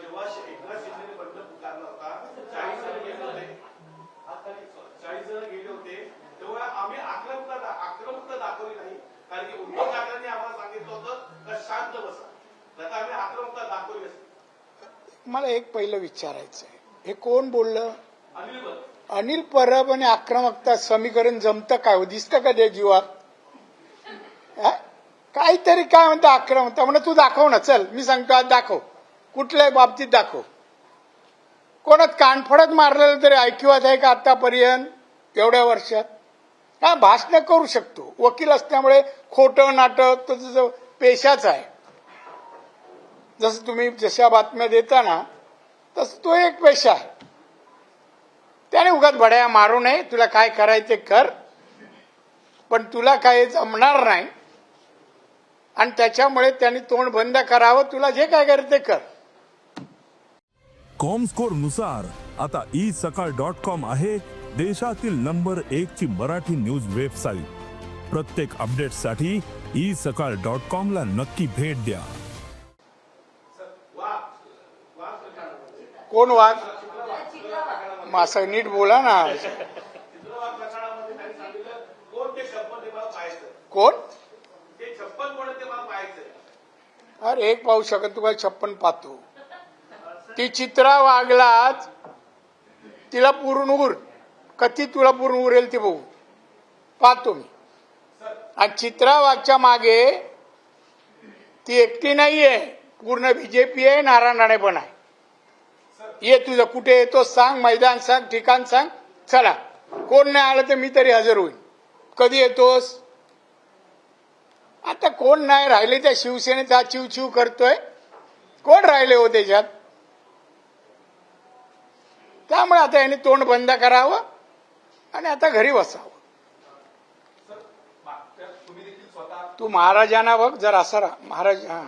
जेव्हा एकनाथ शिंदेने बंड पुकारला होता चाळीस जण गेले होते. चाळीस जण गेले होते. तेव्हा आम्ही आक्रमकता आक्रमकता दाखवली नाही. कारण की उद्धव ठाकरेंनी आम्हाला सांगितलं होतं का शांत बसा. आम्ही आक्रमकता दाखवली असते. मला एक पहिलं विचारायचं आहे हे कोण बोललं? अनिल परब. आणि आक्रमकता समीकरण जमतं काय हो? दिसतं का त्या जीवात? काहीतरी काय म्हणतं आक्रमकता? म्हणजे तू दाखव ना चल मी सांगतो आज दाखव. कुठल्याही बाबतीत दाखव. कोणात कानफडत मारलेलं तरी ऐकिवात आहे का आतापर्यंत? एवढ्या वर्षात? हा भाषण करू शकतो. वकील असल्यामुळे खोटं नाटक तर पेशाच आहे. जसं तुम्ही जशा बातम्या देता ना तसं तो एक पेशा आहे. त्याने उगाच भड्या मारू नये. तुला काय करायचे कर. पण तुला काय जमणार नाही. आणि त्याच्यामुळे त्यांनी तोंड बंद करावं. तुला जे काय करायचं ते कर. कॉमस्कोरनुसार आता ई सकाळ डॉट कॉम आहे देशातील नंबर एक ची मराठी न्यूज वेबसाईट प्रत्येक अपडेटसाठी ई सकाळ डॉट कॉम ला नक्की भेट द्या. कोण वाद मासं नीट बोला ना. कोण? अरे एक पाहू शकत तुला छप्पन पाहतो. ती चित्रा वागलाच तिला पूर्ण उर कधी तुला पूर्ण उरेल ते बघू. पाहतो मी. आणि चित्रा वाघच्या मागे ती एकटी नाहीये. पूर्ण बीजेपी आहे नारायण राणे पण आहे. ये तुझं कुठे येतो सांग मैदान सांग ठिकाण सांग. चला. कोण नाही आलं तर मी तरी हजर होईल कधी येतोस? आता कोण नाही राहिले त्या शिवसेनेचा चिव चिव करतोय. कोण राहिले हो त्याच्यात? त्यामुळे आता याने तोंड बंद करावं आणि आता घरी बसावं. तू महाराजांना बघ जर असा महाराज हा.